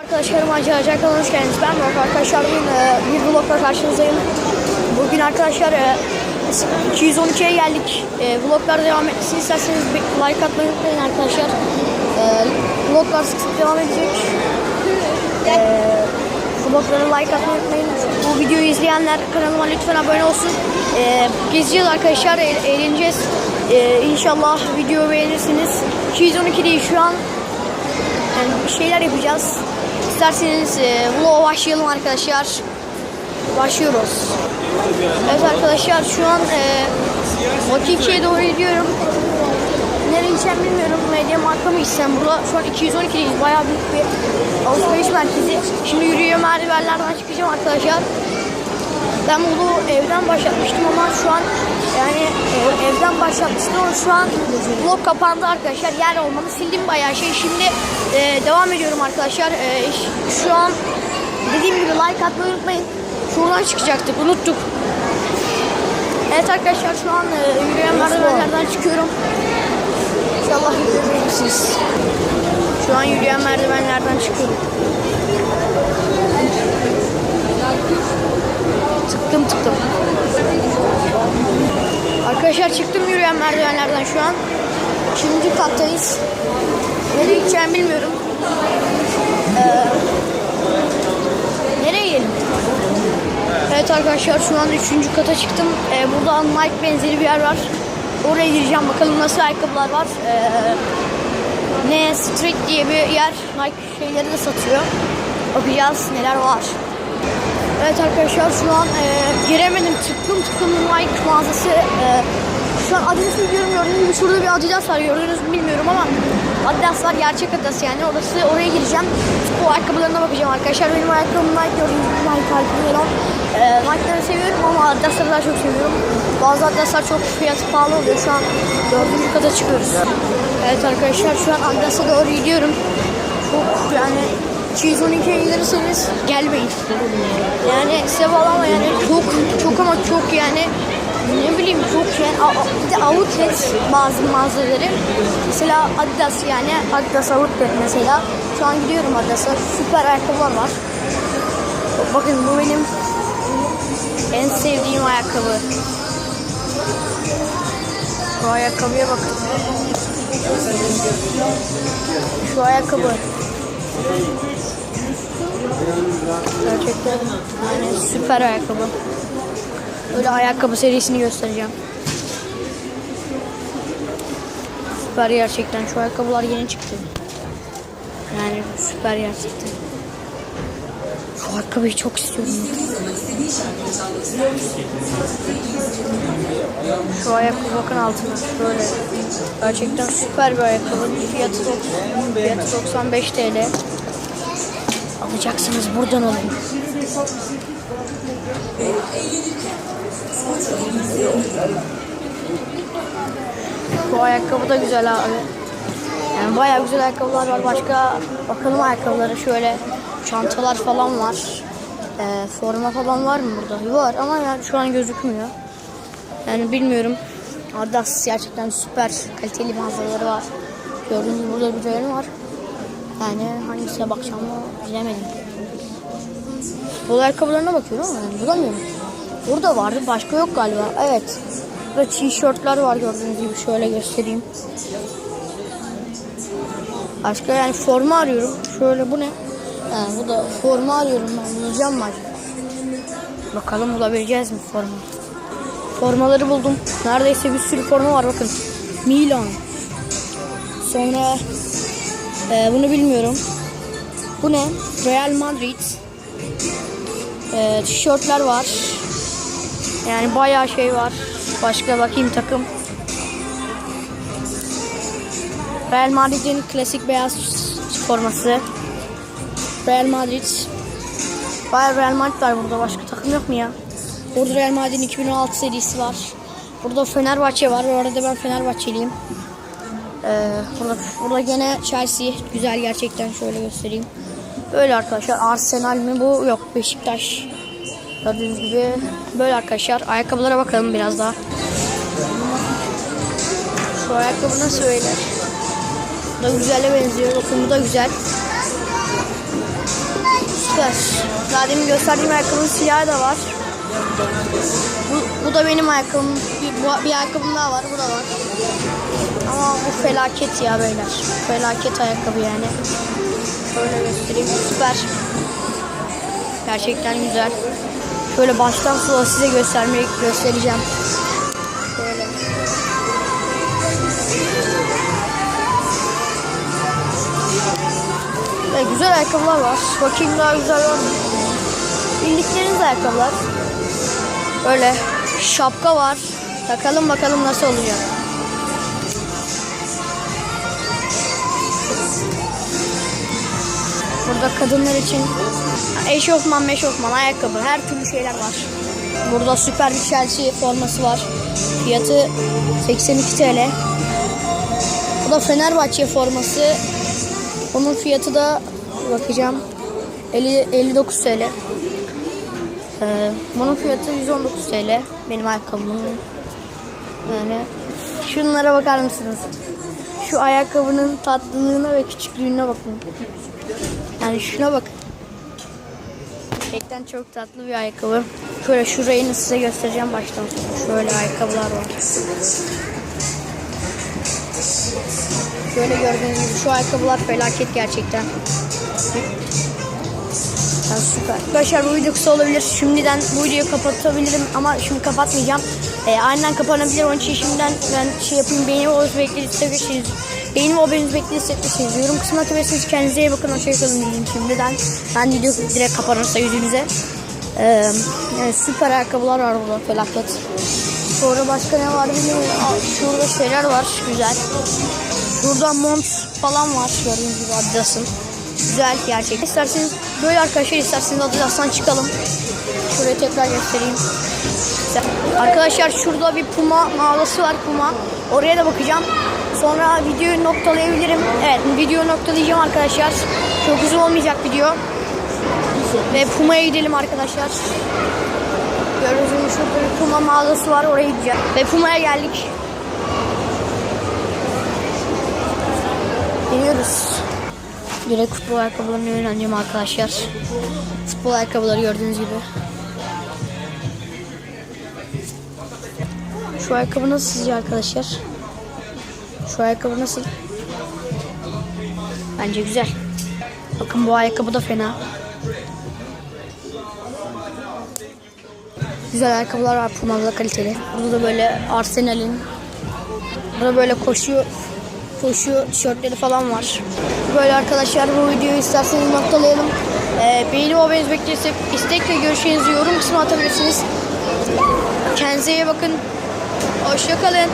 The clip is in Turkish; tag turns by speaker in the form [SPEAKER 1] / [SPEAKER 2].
[SPEAKER 1] Arkadaşlarım Acayacak kanalına hoş geldiniz. Ben Burak arkadaşlar bugün e, bir vlogla karşınızdayım. Bugün arkadaşlar e, 212'ye geldik. E, vloglar devam etmesini isterseniz like atmayı unutmayın arkadaşlar. E, vloglar sık sık devam edecek. E, vloglara like atmayı unutmayın. Bu videoyu izleyenler kanalıma lütfen abone olsun. E, gezeceğiz arkadaşlar, eğ- eğleneceğiz. E, inşallah video beğenirsiniz. 212 değil şu an yani şeyler yapacağız. İsterseniz e, vlog'a başlayalım arkadaşlar. Başlıyoruz. Evet arkadaşlar şu an e, Vakiki'ye doğru gidiyorum. Nereye gideceğim bilmiyorum. Medya marka mı gitsem burada? Şu an 212'deyiz. Bayağı büyük bir alışveriş merkezi. Şimdi yürüyor merdivenlerden çıkacağım arkadaşlar. Ben bunu evden başlatmıştım ama şu an yani e, evden başlatmıştım ama şu an blog kapandı arkadaşlar. Yer olmadı. Sildim bayağı şey. Şimdi e, devam ediyorum arkadaşlar. E, şu an dediğim gibi like atmayı unutmayın. Şuradan çıkacaktık. Unuttuk. Evet arkadaşlar şu an e, yürüyen merdivenlerden çıkıyorum. İnşallah beğenirsiniz. Şu an yürüyen merdivenlerden çıkıyorum. Arkadaşlar çıktım yürüyen merdivenlerden şu an. Üçüncü kattayız. Nereye gideceğimi bilmiyorum. Ee, nereye gidelim? Evet arkadaşlar şu an üçüncü kata çıktım. Ee, burada Nike benzeri bir yer var. Oraya gireceğim bakalım nasıl ayakkabılar var. Ee, ne Street diye bir yer Nike şeyleri de satıyor. Bakacağız neler var. Evet arkadaşlar şu an e, giremedim tıklım tıklım Nike mağazası. E, şu an gidiyorum gördüğünüz gibi şurada bir Adidas var gördünüz mü bilmiyorum ama Adidas var gerçek Adidas yani orası oraya gireceğim. Bu ayakkabılarına bakacağım arkadaşlar. Benim ayakkabım Nike gördüğünüz gibi Nike ayakkabıları. E, Nike'ları seviyorum ama Adidas'ları daha çok seviyorum. Bazı Adidas'lar çok fiyatı pahalı oluyor. Şu an dördüncü kata çıkıyoruz. Evet arkadaşlar şu an Adidas'a doğru gidiyorum. Çok yani 212'ye gelirseniz gelmeyin. Yani size bağlama yani. Çok çok ama çok yani. Ne bileyim çok yani a- a- bir de outlet bazı mağazaları. Mesela Adidas yani. Adidas outlet mesela. Şu an gidiyorum Adidas'a. Süper ayakkabılar var. Bakın bu benim en sevdiğim ayakkabı. Şu ayakkabıya bakın. Şu ayakkabı Gerçekten yani süper ayakkabı. Böyle ayakkabı serisini göstereceğim. Süper gerçekten. Şu ayakkabılar yeni çıktı. Yani süper gerçekten. Şu ayakkabıyı çok istiyorum. Şu ayakkabı bakın altına. Şöyle. Gerçekten süper bir ayakkabı. Fiyatı, fiyatı 95 TL. Alacaksınız buradan alın. Bu ayakkabı da güzel abi. Yani bayağı güzel ayakkabılar var. Başka bakalım ayakkabılara şöyle çantalar falan var. Ee, forma falan var mı burada? Var ama yani şu an gözükmüyor. Yani bilmiyorum. Adidas gerçekten süper kaliteli mağazaları var. Gördüğünüz gibi burada bir var. Yani hangisine bakacağımı bilemedim. Futbol ayakkabılarına bakıyorum ama yani bulamıyorum. Burada vardı başka yok galiba. Evet. Burada tişörtler var gördüğünüz gibi şöyle göstereyim. Başka yani forma arıyorum. Şöyle bu ne? Ha, bu da forma arıyorum ben. Bulacağım mı acaba? Bakalım bulabileceğiz mi forma? Formaları buldum. Neredeyse bir sürü forma var bakın. Milan. Sonra ee, bunu bilmiyorum. Bu ne? Real Madrid. Ee, tişörtler var. Yani bayağı şey var. Başka bakayım takım. Real Madrid'in klasik beyaz forması. Real Madrid. Bayağı Real Madrid var burada. Başka takım yok mu ya? Burada Real Madrid'in 2016 serisi var. Burada Fenerbahçe var. Bu arada ben Fenerbahçeliyim. Ee, burada, burada gene Chelsea güzel gerçekten şöyle göstereyim. Böyle arkadaşlar Arsenal mi bu? Yok Beşiktaş. Gördüğünüz gibi böyle arkadaşlar. Ayakkabılara bakalım biraz daha. Şu ayakkabı nasıl öyle? Bu da güzele benziyor. Bu da güzel. Süper. Daha demin gösterdiğim ayakkabının siyahı da var. Bu, bu da benim ayakkabım. Bir, bu- bir ayakkabım daha var. Bu da var. Ama bu felaket ya beyler. Felaket ayakkabı yani. Şöyle göstereyim. Süper. Gerçekten güzel. Şöyle baştan sona size göstermek göstereceğim. Şöyle. Ve güzel ayakkabılar var. Bakayım daha güzel var mı? Bildikleriniz ayakkabılar. Böyle şapka var. Takalım bakalım nasıl olacak. Burada kadınlar için eşofman meşofman ayakkabı her türlü şeyler var. Burada süper bir Chelsea forması var. Fiyatı 82 TL. Bu da Fenerbahçe forması. Onun fiyatı da bakacağım 50, 59 TL. Ee, bunun fiyatı 119 TL. Benim ayakkabımın. Yani şunlara bakar mısınız? Şu ayakkabının tatlılığına ve küçüklüğüne bakın. Yani şuna bak. Gerçekten çok tatlı bir ayakkabı. Şöyle şurayı size göstereceğim baştan. Şöyle ayakkabılar var. Şöyle gördüğünüz gibi şu ayakkabılar felaket gerçekten. Yani süper. Arkadaşlar bu video kısa olabilir. Şimdiden bu videoyu kapatabilirim ama şimdi kapatmayacağım. Ee, aynen kapanabilir. Onun için şimdiden ben şey yapayım. Beğeni ve obez bekleri obez bekleri istemişsiniz. Yorum kısmına atabilirsiniz. Kendinize iyi bakın. Hoşçakalın diyeyim şimdiden. Ben video direkt kapanırsa yüzünüze. Ee, yani süper ayakkabılar var burada. Felaket. Sonra başka ne var bilmiyorum. Şurada şeyler var. Güzel. Şurada mont falan var. Gördüğünüz gibi Adidas'ın. Güzel gerçekten. İsterseniz böyle arkadaşlar isterseniz Adidas'tan çıkalım. Şurayı tekrar göstereyim. Güzel. Arkadaşlar şurada bir Puma mağazası var Puma. Oraya da bakacağım. Sonra videoyu noktalayabilirim. Evet videoyu noktalayacağım arkadaşlar. Çok uzun olmayacak video. Ve Puma'ya gidelim arkadaşlar. Gördüğünüz gibi şurada bir Puma mağazası var. Oraya gideceğim. Ve Puma'ya geldik. Geliyoruz. Direkt futbol ayakkabılarını yöneleceğim arkadaşlar. Futbol ayakkabıları gördüğünüz gibi. Şu ayakkabı nasıl sizce arkadaşlar? Şu ayakkabı nasıl? Bence güzel. Bakın bu ayakkabı da fena. Güzel ayakkabılar var Puma'da kaliteli. Burada da böyle Arsenal'in Burada böyle koşu koşu tişörtleri falan var. Böyle arkadaşlar bu videoyu isterseniz noktalayalım. Ee, beğeni ve abone bekliyorsak istek ve görüşlerinizi yorum kısmına atabilirsiniz. Kendinize iyi bakın. Hoşçakalın.